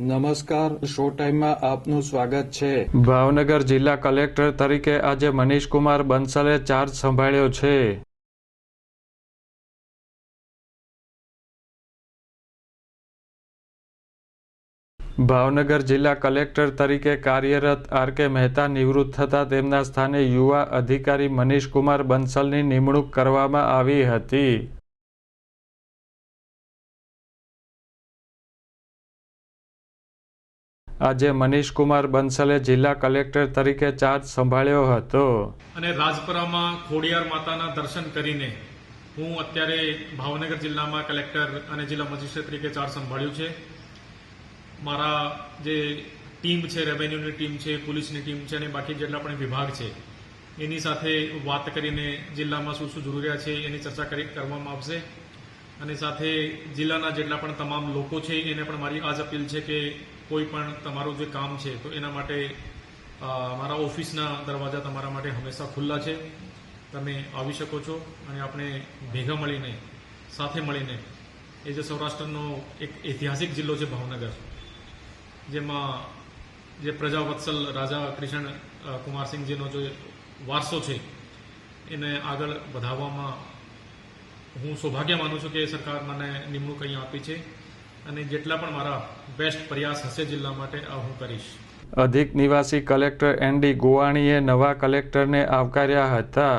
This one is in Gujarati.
નમસ્કાર શો ટાઈમમાં આપનું સ્વાગત છે. ભાવનગર જિલ્લા કલેક્ટર તરીકે આજે મનીષકુમાર બંસલે ચાર્જ સંભાળ્યો છે. ભાવનગર જિલ્લા કલેક્ટર તરીકે કાર્યરત આર કે મહેતા નિવૃત્ત થતા તેમના સ્થાને યુવા અધિકારી મનીષકુમાર બંસલની નિમણૂક કરવામાં આવી હતી. આજે મનીષકુમાર બંસલે જિલ્લા કલેક્ટર તરીકે ચાર્જ સંભાળ્યો હતો. અને રાજપરામાં ખોડિયાર માતાના દર્શન કરીને હું અત્યારે ભાવનગર જિલ્લામાં કલેક્ટર અને જિલ્લા મજિસ્ટ્રેટ તરીકે ચાર્જ સંભાળ્યું છે. મારા જે ટીમ છે, રેવન્યુની ટીમ છે, પોલીસની ટીમ છે અને બાકી જેટલા પણ વિભાગ છે, એની સાથે વાત કરીને જિલ્લામાં શું શું જરૂરિયાત છે એની ચર્ચા કરી કરવામાં આવશે. અને સાથે જિલ્લાના જેટલા પણ તમામ લોકો છે, એને પણ મારી આજ અપીલ છે કે કોઈ પણ તમારું જે કામ છે, તો એના માટે મારા ઓફિસના દરવાજા તમારા માટે હંમેશા ખુલ્લા છે. તમે આવી શકો છો અને આપણે ભેગા મળીને, સાથે મળીને, એ જે સૌરાષ્ટ્રનો એક ઐતિહાસિક જિલ્લો છે ભાવનગર, જેમાં જે પ્રજાવત્સલ રાજા કૃષ્ણ કુમારસિંહજીનો જે વારસો છે, એને આગળ વધારવામાં હું સૌભાગ્ય માનું છું કે સરકાર મને નિમણૂક અહીંયા આપી છે. અને જેટલા પણ મારા બેસ્ટ પ્રયાસ હશે જિલ્લા માટે હું કરીશ. અધિક નિવાસી કલેક્ટર એન ગોવાણીએ નવા કલેક્ટરને આવકાર્યા હતા.